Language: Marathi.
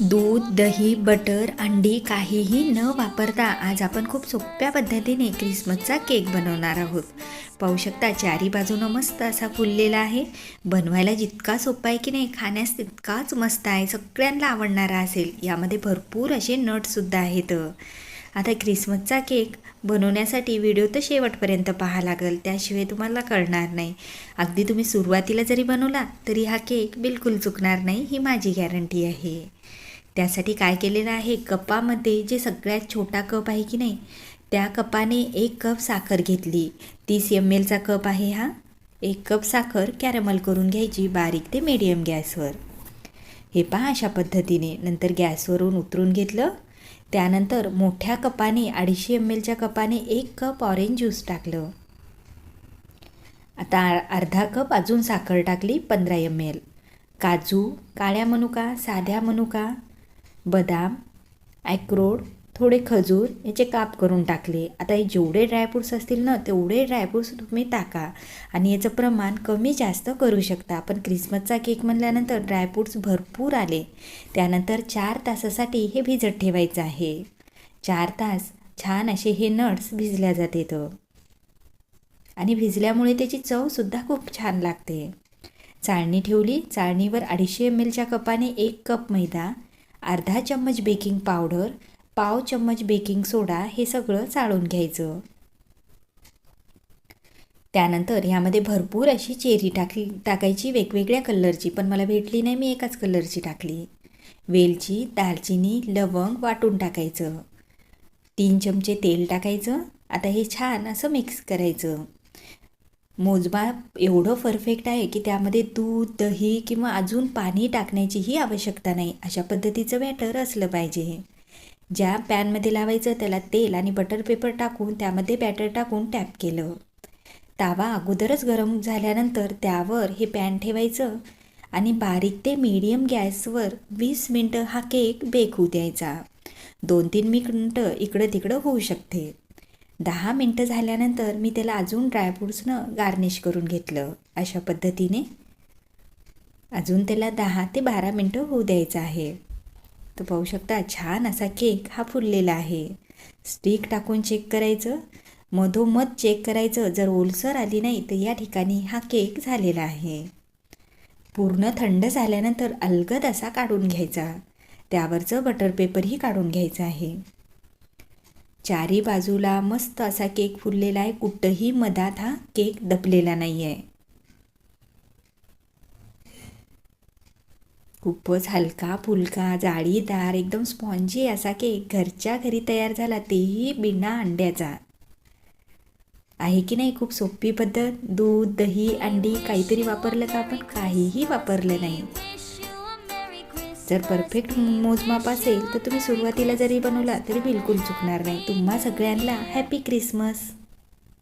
दूध दही बटर अंडी काहीही न वापरता आज आपण खूप सोप्या पद्धतीने क्रिसमसचा केक बनवणार आहोत. पाहू शकता चारी बाजूनं मस्त असा फुललेला आहे. बनवायला जितका सोपा आहे की नाही खाण्यास तितकाच मस्त आहे सगळ्यांना आवडणारा असेल. यामध्ये भरपूर असे नटसुद्धा आहेत. आता क्रिसमसचा केक बनवण्यासाठी व्हिडिओ तर शेवटपर्यंत पाहा लागेल त्याशिवाय तुम्हाला कळणार नाही. अगदी तुम्ही सुरुवातीला जरी बनवला तरी हा केक बिलकुल चुकणार नाही ही माझी गॅरंटी आहे. त्यासाठी काय केलेलं आहे? कपामध्ये जे सगळ्यात छोटा कप आहे की नाही त्या कपाने एक कप साखर घेतली. तीस एम एलचा कप आहे हा. एक कप साखर कॅरमल करून घ्यायची बारीक ते मीडियम गॅसवर. हे पहा अशा पद्धतीने. नंतर गॅसवरून उतरून घेतलं. त्यानंतर मोठ्या कपाने अडीचशे एम एलच्या कपाने एक कप ऑरेंज ज्यूस टाकलं. आता अर्धा कप अजून साखर टाकली पंधरा एम एल काजू काळ्या मनुका साध्या मनुका बदाम ॲक्रोड थोडे खजूर याचे काप करून टाकले. आता हे जेवढे ड्रायफ्रूट्स असतील ना तेवढे ड्रायफ्रूट्स तुम्ही टाका. आणि याचं प्रमाण कमी जास्त करू शकता. पण क्रिसमसचा केक म्हणल्यानंतर ड्रायफ्रूट्स भरपूर आले. त्यानंतर चार तासासाठी हे भिजत ठेवायचं आहे. चार तास छान असे हे नट्स भिजल्या जातात. आणि भिजल्यामुळे त्याची चवसुद्धा खूप छान लागते. चाळणी ठेवली. चाळणीवर अडीचशे एम एलच्या कपाने एक कप मैदा अर्धा चम्मच बेकिंग पावडर पाव चम्मच बेकिंग सोडा हे सगळं चाळून घ्यायचं. त्यानंतर ह्यामध्ये भरपूर अशी चेरी टाकली टाकायची वेगवेगळ्या कलरची पण मला भेटली नाही मी एकाच कलरची टाकली. वेलची दालचिनी लवंग वाटून टाकायचं. तीन चमचे तेल टाकायचं. आता हे छान असं मिक्स करायचं. मोजमाप एवढं परफेक्ट आहे की त्यामध्ये दूध दही किंवा अजून पाणी टाकण्याचीही आवश्यकता नाही. अशा पद्धतीचं बॅटर असलं पाहिजे. ज्या पॅनमध्ये लावायचं त्याला तेल आणि बटर पेपर टाकून त्यामध्ये बॅटर टाकून टॅप केलं. तावा अगोदरच गरम झाल्यानंतर त्यावर हे पॅन ठेवायचं आणि बारीक ते मीडियम गॅसवर वीस मिनटं हा केक बेक होऊ द्यायचा. दोन तीन मिनटं इकडं तिकडं होऊ शकते. दहा मिनटं झाल्यानंतर मी त्याला अजून ड्रायफ्रूट्सनं गार्निश करून घेतलं. अशा पद्धतीने अजून त्याला दहा ते बारा मिनटं होऊ द्यायचं आहे. तर पाहू शकता छान असा केक हा फुललेला आहे. स्टिक टाकून चेक करायचं. मधोमध चेक करायचं. जर ओलसर आली नाही तर या ठिकाणी हा केक झालेला आहे. पूर्ण थंड झाल्यानंतर अलगद असा काढून घ्यायचा. त्यावरचं बटर पेपरही काढून घ्यायचं आहे. चारी बाजूला मस्त असा केक फुललेला आहे. कुठंही मधात हा केक दपलेला नाही आहे खूपच हलका फुलका जाळीदार एकदम स्पॉन्जी असा केक घरच्या घरी तयार झाला तेही बिना अंड्याचा. आहे की नाही खूप सोपी पद्धत? दूध दही अंडी काहीतरी वापरलं का आपण काहीही वापरलं नाही. जर परफेक्ट मोजमाप असेल तर तुम्ही सुरुवातीला जरी बनवला तरी बिलकुल चुकणार नाही. तुम्हा सगळ्यांना हॅपी क्रिसमस!